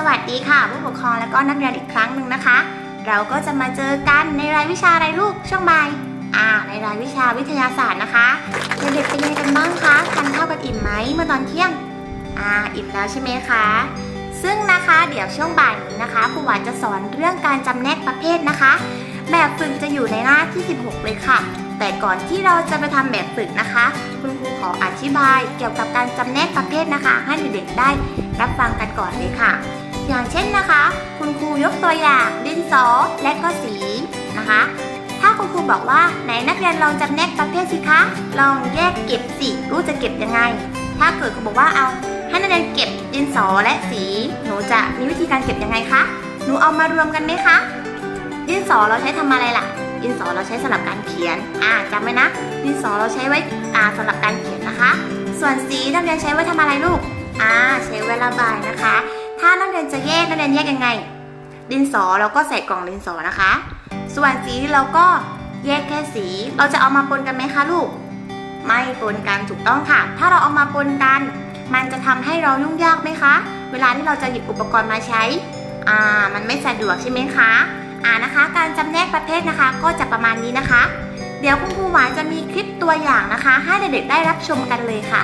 สวัสดีค่ะ ผู้ปกครองและก็นักเรียนอีกครั้งหนึ่งนะคะ เราก็จะมาเจอกันในรายวิชาอะไรลูกช่วงบ่ายอ่าในรายวิชาวิทยาศาสตร์นะคะเด็กๆเป็นยังไงกันบ้างคะทานข้าวกันอิ่มไหมเมื่อตอนเที่ยงอ่าอิ่มแล้วใช่ไหมคะ ซึ่งนะคะเดี๋ยวช่วงบ่ายนี้นะคะครูหวานจะสอนเรื่องการจำแนกประเภทนะคะ แบบฝึกจะอยู่ในหน้าที่ 16 เลยค่ะ แต่ก่อนที่เราจะไปทำแบบฝึกนะคะ คุณครูขออธิบายเกี่ยวกับการจำแนกประเภทนะคะ ให้เด็กๆได้รับฟังกันก่อนเลยค่ะ อย่างเช่นนะคะ คุณครูยกตัวอย่างดินสอและก็สีนะคะ ถ้าคุณครูบอกว่าไหนนักเรียนลองจำแนกประเภทสิคะ ลองแยกเก็บสิรู้จะเก็บยังไง ถ้าเกิดครูบอกว่าเอาให้นักเรียนเก็บดินสอและสีหนูจะมีวิธีการเก็บยังไงคะหนูเอามารวมกันไหมคะดินสอเราใช้ทำอะไรล่ะดินสอเราใช้สำหรับการเขียน อ่าจำไว้นะ ดินสอเราใช้ไว้อ่าสำหรับการเขียนนะคะ ส่วนสีนักเรียนใช้ไว้ทำอะไรลูก อ่า ใช้ไว้ระบายนะคะ ถ้านักเรียนจะแยกนักเรียนแยกยังไง ดินสอเราก็ใส่กล่องดินสอนะคะ ส่วนสีเราก็แยกแค่สี เราจะเอามาปนกันไหมคะลูก ไม่ปนกันถูกต้องค่ะ ถ้าเราเอามาปนกัน มันจะทำให้เรายุ่งยากไหมคะ เวลาที่เราจะหยิบอุปกรณ์มาใช้ อ่า มันไม่สะดวกใช่ไหมคะ อ่านะคะ การจำแนกประเภทนะคะ ก็จะประมาณนี้นะคะ เดี๋ยวคุณครูหวานจะมีคลิปตัวอย่างนะคะ ให้เด็กๆได้รับชมกันเลยค่ะ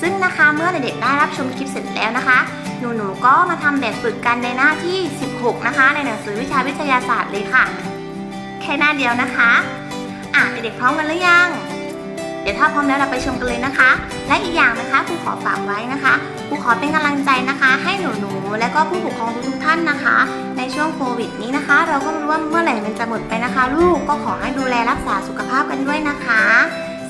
ซึ่งนะคะเมื่อเด็กๆได้รับชมคลิปเสร็จแล้วนะคะ หนูๆก็มาทำแบบฝึกกันในหน้าที่ 16 นะคะ ในหนังสือวิชาวิทยาศาสตร์เลยค่ะ แค่หน้าเดียวนะคะอะเด็กๆพร้อมกันหรือยัง เดี๋ยวถ้าพร้อมแล้วเราไปชมกันเลยนะคะ และอีกอย่างนะคะครูขอฝากไว้นะคะครูขอเป็นกำลังใจนะคะ ให้หนูๆและก็ผู้ปกครองทุกๆท่านนะคะ ในช่วงโควิดนี้นะคะ เราก็ไม่รู้ว่าเมื่อไหร่มันจะหมดไปนะคะ ลูกก็ขอให้ดูแลรักษาสุขภาพกันด้วยนะคะ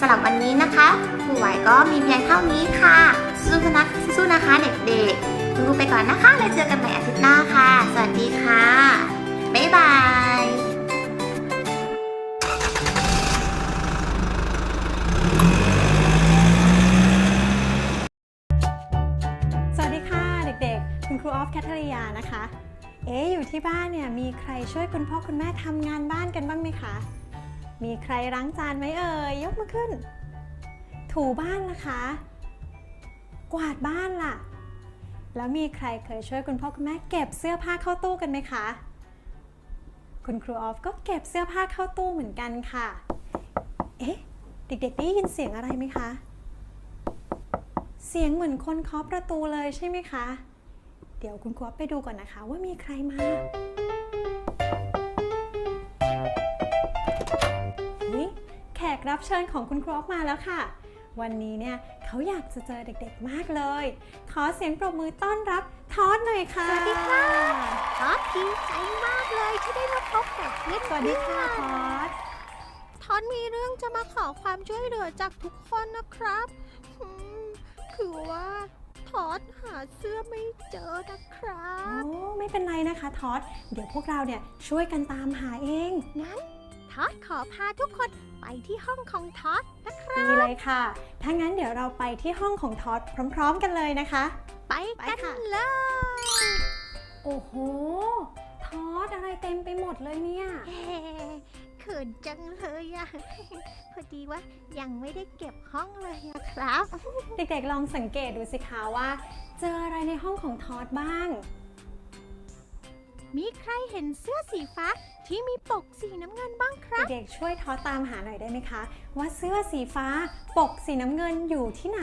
สำหรับวันนี้นะคะ ไหวก็มีเพียงเท่านี้ค่ะ สู้นะสู้นะคะเด็กๆคุณครูไปก่อนนะคะแล้วเจอกันใหม่อาทิตย์หน้าค่ะ สวัสดีค่ะ บ๊ายบายสวัสดีค่ะเด็กๆคุณครูออฟแคทเธอรียานะคะ เอ๊อยู่ที่บ้านเนี่ยมีใครช่วยคุณพ่อคุณแม่ทำงานบ้านกันบ้างไหมคะ มีใครล้างจานไหมเอ่ยยกมือขึ้น ถูบ้านนะคะ กวาดบ้านล่ะ แล้วมีใครเคยช่วยคุณพ่อคุณแม่เก็บเสื้อผ้าเข้าตู้กันไหมคะ คุณครูออฟก็เก็บเสื้อผ้าเข้าตู้เหมือนกันค่ะ เอ๊ะ เด็กๆได้ยินเสียงอะไรไหมคะ เสียงเหมือนคนเคาะประตูเลยใช่ไหมคะ เดี๋ยวคุณครูออฟไปดูก่อนนะคะ ว่ามีใครมาแขกรับเชิญของคุณครูมาแล้วค่ะ วันนี้เนี่ยเขาอยากจะเจอเด็กๆมากเลย ขอเสียงปรบมือต้อนรับทอดหน่อยค่ะ สวัสดีค่ะทอดดีใจมากเลยที่ได้มาพบกับเพื่อนสวัสดีค่ะทอดทอดมีเรื่องจะมาขอความช่วยเหลือจากทุกคนนะครับอืมคือว่าทอดหาเสื้อไม่เจอนะครับโอ้ไม่เป็นไรนะคะทอดเดี๋ยวพวกเราเนี่ยช่วยกันตามหาเองงั้นทอดขอพาทุกคนไปที่ห้องของทอดนะครับ ดีเลยค่ะ ถ้างั้นเดี๋ยวเราไปที่ห้องของทอดพร้อม ๆ กันเลยนะคะ ไปไปกันค่ะเลย โอ้โหทอดอะไรเต็มไปหมดเลยเนี่ยเฮ้เขินจังเลยอะพอดีว่ายังไม่ได้เก็บห้องเลยอะครับ เด็กๆลองสังเกตดูสิคะว่า เจออะไรในห้องของทอดบ้าง มีใครเห็นเสื้อสีฟ้าที่มีปกสีน้ำเงินบ้างครับ เด็กๆช่วยทอตามหาหน่อยได้ไหมคะ ว่าเสื้อสีฟ้าปกสีน้ำเงินอยู่ที่ไหน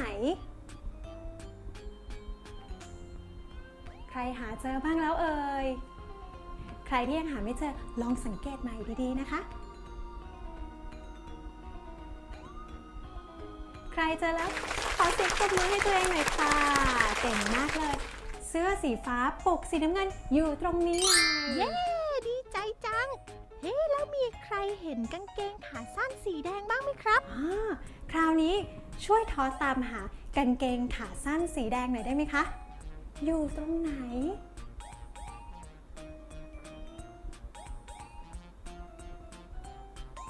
ใครหาเจอบ้างแล้วเอ่ย ใครที่ยังหาไม่เจอลองสังเกตใหม่ดีๆนะคะ ใครเจอแล้วขอเสียงปรบมือให้ตัวเองหน่อยค่ะเก่งมากเลย สื้อสีฟ้าปกสีน้ำเงินอยู่ตรงนี้ไงเย้ดีใจจัง เฮ้แล้วมีใครเห็นกางเกงขาสั้นสีแดงบ้างไหมครับอ่าคราวนี้ช่วยทอตามหากางเกงขาสั้นสีแดงหน่อยได้ไหมคะ อยู่ตรงไหน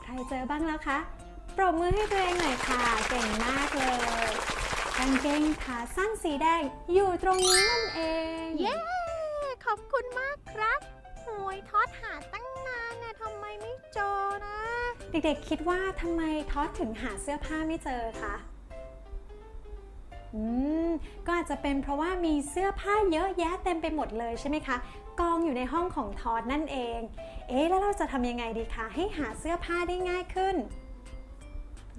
ใครเจอบ้างแล้วคะ ปรบมือให้ตัวเองหน่อยค่ะ เก่งมากเลย กางเกงขาสั้นสีแดงอยู่ตรงนี้นั่นเอง เย้ ขอบคุณมากครับโหยทอดหาตั้งนานนะทำไมไม่เจอนะ เด็กๆคิดว่าทำไมทอดถึงหาเสื้อผ้าไม่เจอคะอืมก็อาจจะเป็นเพราะว่ามีเสื้อผ้าเยอะแยะเต็มไปหมดเลยใช่ไหมคะ กองอยู่ในห้องของทอดนั่นเอง เอ๊ะแล้วเราจะทำยังไงดีคะให้หาเสื้อผ้าได้ง่ายขึ้น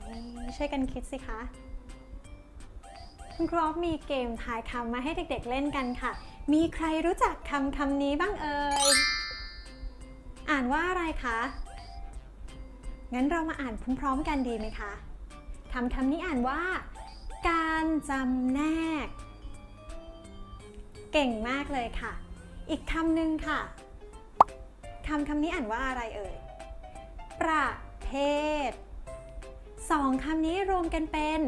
เอ๊ะช่วยกันคิดสิคะ คุณครูออฟมีเกมทายคำมาให้เด็กๆเล่นกันค่ะ มีใครรู้จักคำคำนี้บ้างเอ่ย อ่านว่าอะไรคะ งั้นเรามาอ่านพร้อมๆกันดีไหมคะคำคำนี้อ่านว่า การจำแนก เก่งมากเลยค่ะ อีกคำหนึ่งค่ะคำคำนี้อ่านว่าอะไรเอ่ย ประเภทสองคำนี้รวมกันเป็น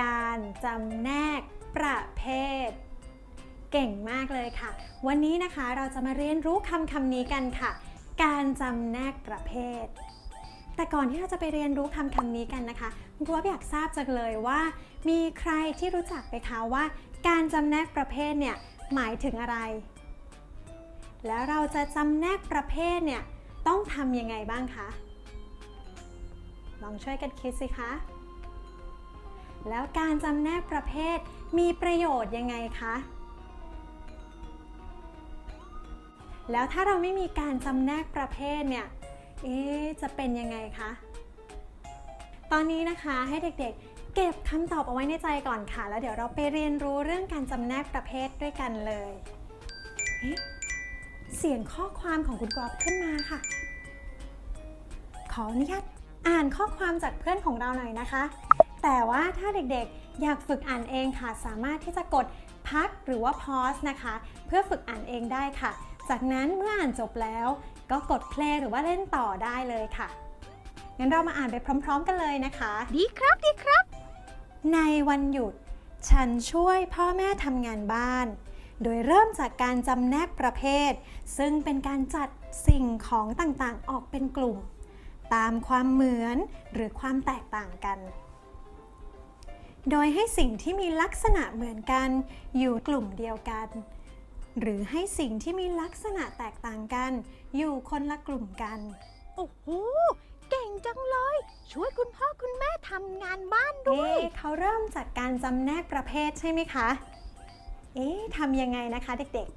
การจำแนกประเภท เก่งมากเลยค่ะ วันนี้นะคะเราจะมาเรียนรู้คำคำนี้กันค่ะ การจำแนกประเภท แต่ก่อนที่เราจะไปเรียนรู้คำคำนี้กันนะคะคุณครูอยากทราบจังเลยว่า มีใครที่รู้จักไหมคะว่า การจำแนกประเภทเนี่ยหมายถึงอะไร แล้วเราจะจำแนกประเภทเนี่ยต้องทำยังไงบ้างคะลองช่วยกันคิดสิคะ แล้วการจำแนกประเภทมีประโยชน์ยังไงคะ แล้วถ้าเราไม่มีการจำแนกประเภทเนี่ย เอ๊ะจะเป็นยังไงคะ ตอนนี้นะคะให้เด็กๆ เก็บคำตอบเอาไว้ในใจก่อนค่ะ แล้วเดี๋ยวเราไปเรียนรู้เรื่องการจำแนกประเภทด้วยกันเลยเอ๊ะเสียงข้อความของคุณกรอบขึ้นมาค่ะ ขออนุญาตอ่านข้อความจากเพื่อนของเราหน่อยนะคะ แต่ว่าถ้าเด็กๆ อยากฝึกอ่านเองค่ะ สามารถที่จะกดพักหรือว่า pause นะคะ เพื่อฝึกอ่านเองได้ค่ะ จากนั้นเมื่ออ่านจบแล้ว ก็กด play หรือว่าเล่นต่อได้เลยค่ะ งั้นเรามาอ่านไปพร้อม ๆ กันเลยนะคะ ดีครับดีครับ ในวันหยุด ฉันช่วยพ่อแม่ทำงานบ้าน โดยเริ่มจากการจำแนกประเภท ซึ่งเป็นการจัดสิ่งของต่างๆ ออกเป็นกลุ่ม ตามความเหมือนหรือความแตกต่างกัน โดยให้สิ่งที่มีลักษณะเหมือนกัน อยู่กลุ่มเดียวกัน หรือให้สิ่งที่มีลักษณะแตกต่างกัน อยู่คนละกลุ่มกัน โอ้โห เก่งจังเลย ช่วยคุณพ่อคุณแม่ทำงานบ้านด้วย เอ๊ะเขาเริ่มจากการจำแนกประเภทใช่ไหมคะ เอ๊ะทำยังไงนะคะเด็ก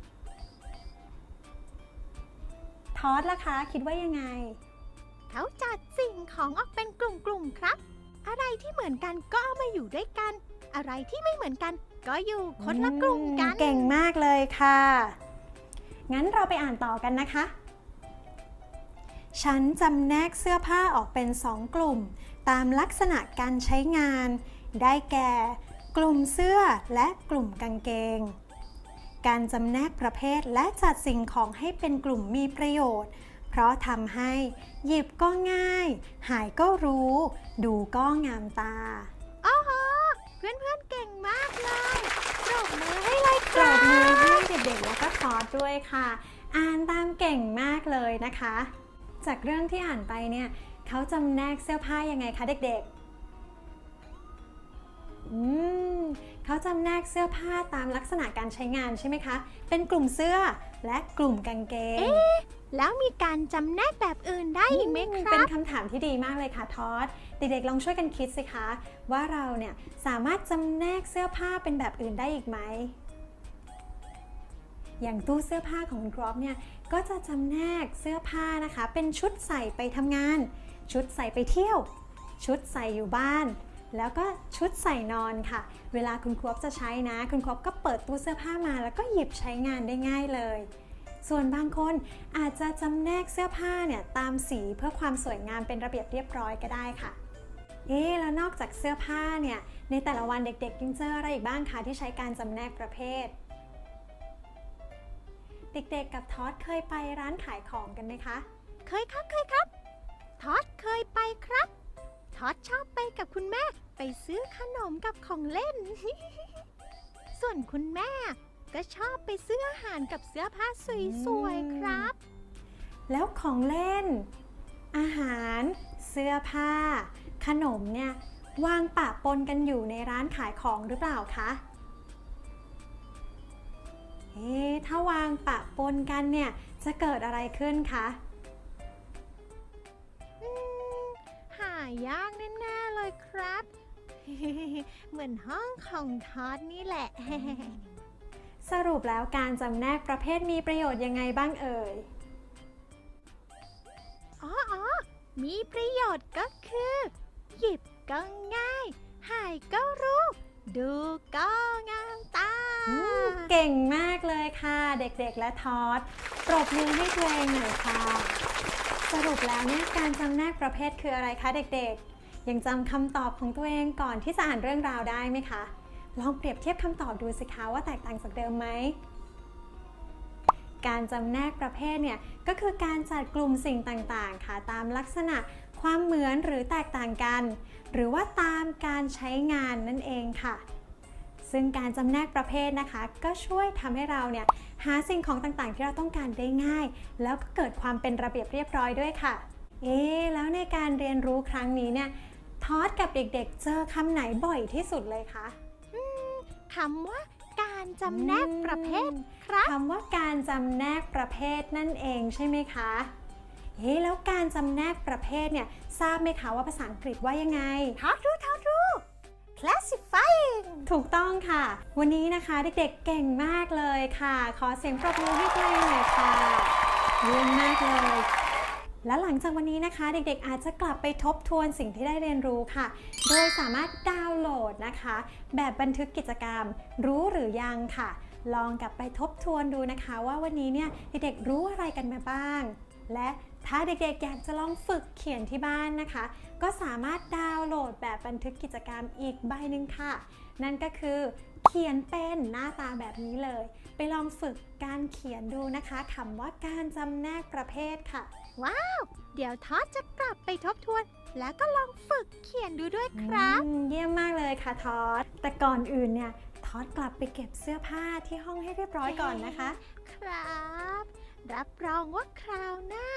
ๆ ทอดล่ะคะ คิดว่ายังไง เขาจัดสิ่งของออกเป็นกลุ่มๆครับ อะไรที่เหมือนกันก็เอามาอยู่ด้วยกัน อะไรที่ไม่เหมือนกัน ก็อยู่คนละกลุ่มกัน เก่งมากเลยค่ะ งั้นเราไปอ่านต่อกันนะคะ ฉันจำแนกเสื้อผ้าออกเป็นสองกลุ่ม ตามลักษณะการใช้งาน ได้แก่ กลุ่มเสื้อและกลุ่มกางเกง การจำแนกประเภทและจัดสิ่งของให้เป็นกลุ่มมีประโยชน์ เพราะทำให้หยิบก็ง่าย หายก็รู้ ดูก็งามตาโอ้โหเพื่อนๆเก่งมากเลยปรบมือให้เลยคปรรับ บมือให้เด็กๆแล้วก็ทอดด้วยค่ะ อ่านตามเก่งมากเลยนะคะ จากเรื่องที่อ่านไปเนี่ยเขาจำแนกเสื้อผ้ายังไงคะเด็กๆ อืมเขาจำแนกเสื้อผ้าตามลักษณะการใช้งานใช่ไหมคะ เป็นกลุ่มเสื้อและกลุ่มกางเกงแล้วมีการจำแนกแบบอื่นได้อีกไหมคเป็รันบคำถามที่ดีมากเลยค่ะทอด เด็กๆลองช่วยกันคิดสิคะ ว่าเราเนี่ยสามารถจำแนกเสื้อผ้าเป็นแบบอื่นได้อีกไหม อย่างตู้เสื้อผ้าของคุณครอปเนี่ย ก็จะจำแนกเสื้อผ้านะคะ เป็นชุดใส่ไปทำงาน ชุดใส่ไปเที่ยว ชุดใส่อยู่บ้าน แล้วก็ชุดใส่นอนค่ะ เวลาคุณครอปจะใช้นะ คุณครอปก็เปิดตู้เสื้อผ้ามาแล้วก็หยิบใช้งานได้ง่ายเลย ส่วนบางคนอาจจะจำแนกเสื้อผ้าเนี่ยตามสีเพื่อความสวยงามเป็นระเบียบเรียบร้อยก็ได้ค่ะเอ๊ะแล้วนอกจากเสื้อผ้าเนี่ยในแต่ละวันเด็กๆยังเจออะไรอีกบ้างคะที่ใช้การจำแนกประเภท เด็กๆกับทอดเคยไปร้านขายของกันไหมคะ เคยครับเคยครับทอดเคยไปครับ ทอดชอบไปกับคุณแม่ ไปซื้อขนมกับของเล่น ส่วนคุณแม่ ก็ชอบไปซื้ออาหารกับเสื้อผ้าสวยๆครับ แล้วของเล่น อาหาร เสื้อผ้า ขนมเนี่ยวางปะปนกันอยู่ในร้านขายของหรือเปล่าคะ เอ๊ะถ้าวางปะปนกันเนี่ยจะเกิดอะไรขึ้นคะ ยากแน่ๆเลยครับเเหมือนห้องของทอดนี่แหละ สรุปแล้วการจำแนกประเภทมีประโยชน์ยังไงบ้างเอ่ย อ๋ออ๋อมีประโยชน์ก็คือ หยิบก็ง่าย หายก็รู้ ดูก็งามตาอืมเก่งมากเลยค่ะ เด็กๆและทอด ปรบมือให้ตัวเองหน่อยค่ะ สรุปแล้วเนี่ยการจำแนกประเภทคืออะไรคะเด็กๆ ยังจำคำตอบของตัวเองก่อนที่จะอ่านเรื่องราวได้ไหมคะ ลองเปรียบเทียบคำตอบดูสิคะว่าแตกต่างจากเดิมไหม การจำแนกประเภทเนี่ยก็คือการจัดกลุ่มสิ่งต่างๆ ค่ะตามลักษณะความเหมือนหรือแตกต่างกัน หรือว่าตามการใช้งานนั่นเองค่ะ ซึ่งการจำแนกประเภทนะคะ ก็ช่วยทำให้เราเนี่ยหาสิ่งของต่างๆ ที่เราต้องการได้ง่าย แล้วก็เกิดความเป็นระเบียบเรียบร้อยด้วยค่ะ เอ๊ะแล้วในการเรียนรู้ครั้งนี้เนี่ยทอดกับเด็กๆ เจอคำไหนบ่อยที่สุดเลยคะคำว่าการจำแนกประเภทครับคำว่าการจำแนกประเภทนั่นเองใช่ไหมคะเอ๊ะแล้วการจำแนกประเภทเนี่ยทราบไหมคะว่าภาษาอังกฤษว่ายังไงทอดรู้ทอดรู้ classifying ถูกต้องค่ะ วันนี้นะคะเด็กๆเก่งมากเลยค่ะ ขอเสียงปรบมือให้ตัวเองหน่อยค่ะเยี่ยมมากเลย และหลังจากวันนี้นะคะ เด็กๆอาจจะกลับไปทบทวนสิ่งที่ได้เรียนรู้ค่ะ โดยสามารถดาวน์โหลดนะคะ แบบบันทึกกิจกรรม รู้หรือยังค่ะ ลองกลับไปทบทวนดูนะคะ ว่าวันนี้เนี่ยเด็กๆรู้อะไรกันมาบ้าง และ ถ้าเด็กๆอยากจะลองฝึกเขียนที่บ้านนะคะ ก็สามารถดาวน์โหลดแบบบันทึกกิจกรรมอีกใบหนึ่งค่ะ นั่นก็คือเขียนเป็นหน้าตาแบบนี้เลย ไปลองฝึกการเขียนดูนะคะคำว่าการจำแนกประเภทค่ะ ว้าว เดี๋ยวทอดจะกลับไปทบทวน แล้วก็ลองฝึกเขียนดูด้วยครับอืมเยี่ยมมากเลยค่ะทอด แต่ก่อนอื่นเนี่ยทอดกลับไปเก็บเสื้อผ้าที่ห้องให้เรียบร้อยก่อนนะคะ ครับ รับรองว่าคราวหน้า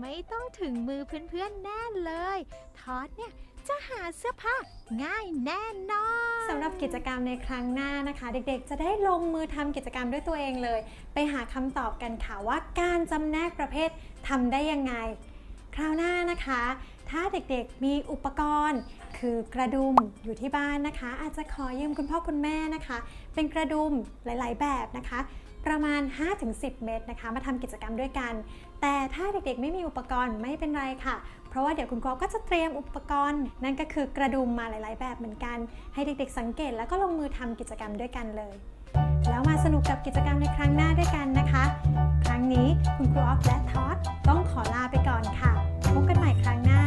ไม่ต้องถึงมือเพื่อนๆแน่เลย ทอดเนี่ยจะหาเสื้อผ้าง่ายแน่นอนสำหรับกิจกรรมในครั้งหน้านะคะ เด็กๆ จะได้ลงมือทำกิจกรรมด้วยตัวเองเลย ไปหาคำตอบกันค่ะว่าการจำแนกประเภททำได้ยังไง คราวหน้านะคะ ถ้าเด็กๆมีอุปกรณ์ คือกระดุมอยู่ที่บ้านนะคะ อาจจะขอยืมคุณพ่อคุณแม่นะคะ เป็นกระดุมหลาย ๆ แบบนะคะ ประมาณ 5-10 เมตรนะคะ มาทำกิจกรรมด้วยกัน แต่ถ้าเด็กๆไม่มีอุปกรณ์ไม่เป็นไรค่ะ เพราะว่าเดี๋ยวคุณครูก็จะเตรียมอุปกรณ์ นั่นก็คือกระดุมมาหลายๆ แบบเหมือนกัน ให้เด็กๆ สังเกตแล้วก็ลงมือทำกิจกรรมด้วยกันเลย แล้วมาสนุกกับกิจกรรมในครั้งหน้าด้วยกันนะคะ ครั้งนี้คุณครูออฟและทอดต้องขอลาไปก่อนค่ะพบกันใหม่ครั้งหน้า